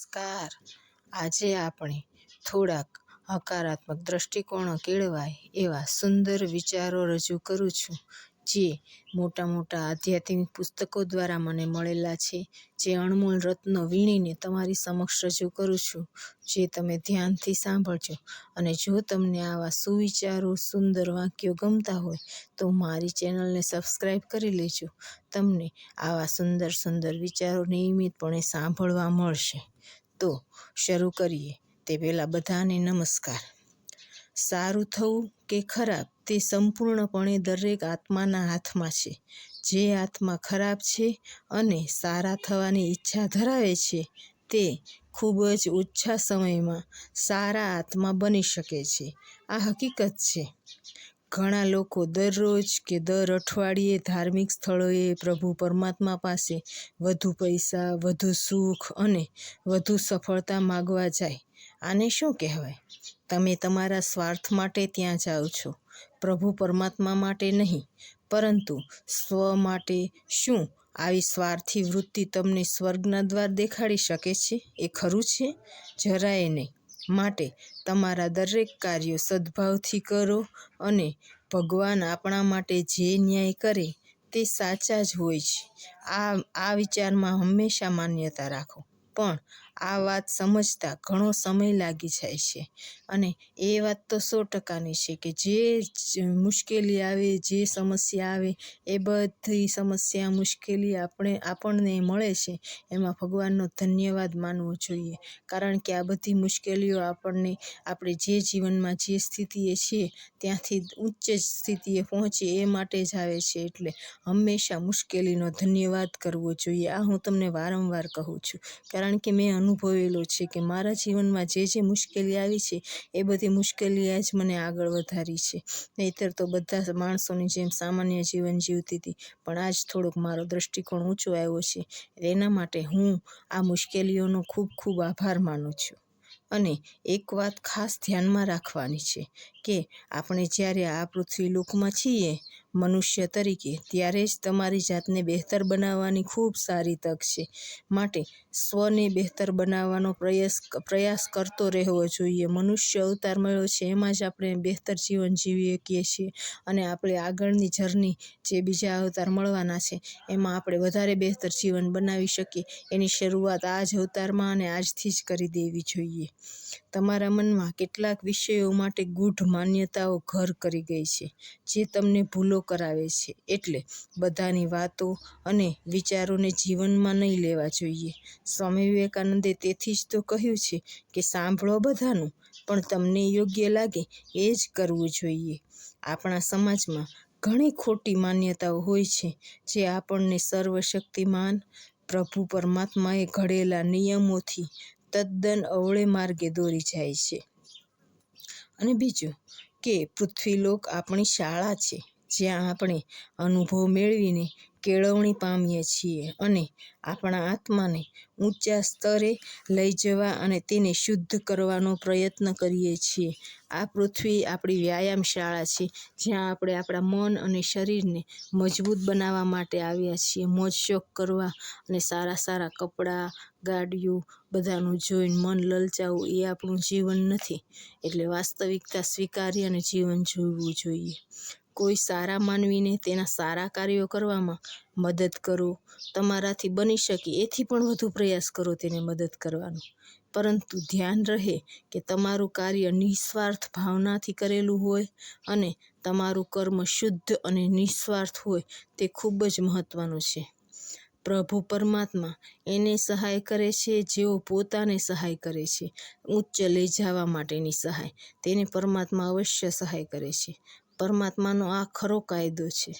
નમસ્કાર આજે આપણે થોડાક હકારાત્મક દ્રષ્ટિકોણો કેળવાય એવા સુંદર વિચારો રજૂ કરું છું. જે મોટા મોટા આધ્યાત્મિક પુસ્તકો દ્વારા મને મળેલા છે, જે અણમોલ રત્નો વીણીને તમારી સમક્ષ રજૂ કરું છું, જે તમે ધ્યાનથી સાંભળજો. અને જો તમને આવા સુવિચારો, સુંદર વાક્યો ગમતા હોય, તો મારી ચેનલને સબસ્ક્રાઈબ કરી લેજો. તમને આવા સુંદર સુંદર વિચારો નિયમિતપણે સાંભળવા મળશે. તો શરૂ કરીએ. તે પહેલાં બધાને નમસ્કાર. સારું થવું કે ખરાબ, તે સંપૂર્ણપણે દરેક આત્માના હાથમાં છે. જે આત્મા ખરાબ છે અને સારા થવાની ઈચ્છા ધરાવે છે, તે ખૂબ જ ઓછા સમયમાં સારા આત્મા બની શકે છે. આ હકીકત છે. ઘણા લોકો દરરોજ કે દર અઠવાડિયે ધાર્મિક સ્થળોએ પ્રભુ પરમાત્મા પાસે વધુ પૈસા, વધુ સુખ અને વધુ સફળતા માગવા જાય. આને શું કહેવાય? તમે તમારા સ્વાર્થ માટે ત્યાં જાઓ છો. પ્રભુ પરમાત્મા માટે નહીં, પરંતુ સ્વ માટે શું આવી સ્વાર્થી વૃત્તિ તમને સ્વર્ગના દ્વાર દેખાડી શકે છે? એ ખરું છે? જરાય નહીં. માટે તમારા દરેક કાર્યો સદ્ભાવથી કરો અને ભગવાન આપણા માટે જે ન્યાય કરે તે સાચા જ હોય છે. આ આ વિચારમાં હંમેશા માન્યતા રાખો. પણ આ વાત સમજતા ઘણો સમય લાગી જાય છે. અને એ વાત તો સો ટકાની છે કે જે મુશ્કેલી આવે, જે સમસ્યા આવે, એ બધી સમસ્યા મુશ્કેલી આપણે, આપણને મળે છે, એમાં ભગવાનનો ધન્યવાદ માનવો જોઈએ. કારણ કે આ બધી મુશ્કેલીઓ આપણને, આપણે જે જીવનમાં જે સ્થિતિએ છીએ, ત્યાંથી ઉચ્ચ સ્થિતિએ પહોંચીએ એ માટે જ આવે છે. એટલે હંમેશા મુશ્કેલીનો ધન્યવાદ કરવો જોઈએ. આ હું તમને વારંવાર કહું છું. કારણ કે મેં અનુભવેલો છે કે મારા જીવનમાં જે જે મુશ્કેલી આવી છે, એ બધી મુશ્કેલી જ મને આગળ વધારી છે. નહીંતર તો બધા માણસોની જેમ સામાન્ય જીવન જીવતી હતી, પણ આજ થોડોક મારો દૃષ્ટિકોણ ઊંચો આવ્યો છે. એના માટે હું આ મુશ્કેલીઓનો ખૂબ ખૂબ આભાર માનું છું. અને એક વાત ખાસ ધ્યાનમાં રાખવાની છે કે આપણે જ્યારે આ પૃથ્વી લોકમાં છીએ મનુષ્ય તરીકે, ત્યારે જ તમારી જાતને બહેતર બનાવવાની ખૂબ સારી તક છે. માટે સ્વને બહેતર બનાવવાનો પ્રયાસ પ્રયાસ કરતો રહેવો જોઈએ. મનુષ્ય અવતાર મળ્યો છે, એમાં જ આપણે બહેતર જીવન જીવી શકીએ છીએ અને આપણે આગળની જર્ની જે બીજા અવતાર મળવાના છે, એમાં આપણે વધારે બહેતર જીવન બનાવી શકીએ. એની શરૂઆત આ જ અવતારમાં અને આજથી જ કરી દેવી જોઈએ. તમારા મનમાં કેટલાક વિષયો માટે ગૂઢ માન્યતાઓ ઘર કરી ગઈ છે, જે તમને ભૂલો કરાવે છે. એટલે બધાની વાતો અને વિચારોને જીવનમાં નહીં લેવા જોઈએ. સ્વામી વિવેકાનંદે તેથી જ તો કહ્યું છે કે સાંભળો બધાનું, પણ તમને યોગ્ય લાગે એ જ કરવું જોઈએ. આપણા સમાજમાં ઘણી ખોટી માન્યતાઓ હોય છે જે આપણને સર્વશક્તિમાન, પ્રભુ પરમાત્માએ ઘડેલા નિયમોથી તદ્દન અવળે માર્ગે દોરી જાય છે. અને બીજું કે પૃથ્વીલોક આપણી શાળા છે. જ્યાં આપણે અનુભવ મેળવીને કેળવણી પામીએ છીએ અને આપણા આત્માને ઊંચા સ્તરે લઈ જવા અને તેને શુદ્ધ કરવાનો પ્રયત્ન કરીએ છીએ. આ પૃથ્વી આપણી વ્યાયામ શાળા છે, જ્યાં આપણે આપણા મન અને શરીરને મજબૂત બનાવવા માટે આવ્યા છીએ. મોજ શોખ કરવા અને સારા સારા કપડાં, ગાડીઓ બધાનું જોઈને મન લલચાવવું એ આપણું જીવન નથી, એટલે વાસ્તવિકતા સ્વીકારી અને જીવન જીવવું જોઈએ. કોઈ સારા માનવીને તેના સારા કાર્યો કરવામાં મદદ કરો, તમારાથી બની શકે એથી પણ વધુ પ્રયાસ કરો તેને મદદ કરવાનો. પરંતુ ધ્યાન રહે કે તમારું કાર્ય નિસ્વાર્થ ભાવનાથી કરેલું હોય અને તમારું કર્મ શુદ્ધ અને નિસ્વાર્થ હોય તે ખૂબ જ મહત્ત્વનું છે. પ્રભુ પરમાત્મા એને સહાય કરે છે, જેઓ પોતાને સહાય કરે છે, ઉચ્ચ લઈ જવા માટેની સહાય. તેને પરમાત્મા અવશ્ય સહાય કરે છે. પરમાત્માનો આ ખરો કાયદો છે.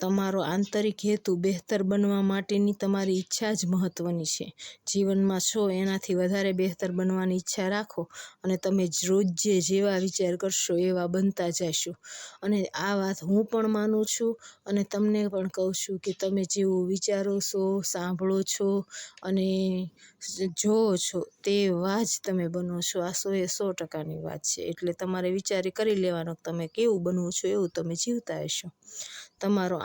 તમારો આંતરિક હેતુ બહેતર બનવા માટેની તમારી ઈચ્છા જ મહત્ત્વની છે. જીવનમાં છો, એનાથી વધારે બહેતર બનવાની ઈચ્છા રાખો અને તમે રોજ જેવા વિચાર કરશો એવા બનતા જશો. અને આ વાત હું પણ માનું છું અને તમને પણ કહું છું કે તમે જેવું વિચારો છો, સાંભળો છો અને જોવો છો તેવા જ તમે બનો છો. આ સો એ સો ટકાની વાત છે. એટલે તમારે વિચારી કરી લેવાનો તમે કેવું બનવું છો, એવું તમે જીવતા હશો. તમારો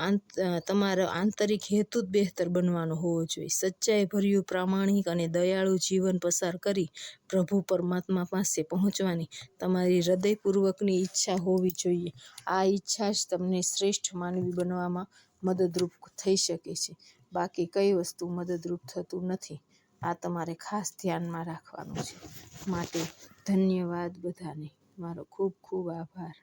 તમારો આંતરિક હેતુ જ બહેતર બનવાનો હોવો જોઈએ. સચ્ચાઈ ભર્યું, પ્રામાણિક અને દયાળુ જીવન પસાર કરી પ્રભુ પરમાત્મા પાસે પહોંચવાની તમારી હૃદયપૂર્વકની ઈચ્છા હોવી જોઈએ. આ ઈચ્છા જ તમને શ્રેષ્ઠ માનવી બનવામાં મદદરૂપ થઈ શકે છે. બાકી કઈ વસ્તુ મદદરૂપ થતું નથી. આ તમારે ખાસ ધ્યાનમાં રાખવાનું છે. માટે ધન્યવાદ બધાને. મારો ખૂબ ખૂબ આભાર.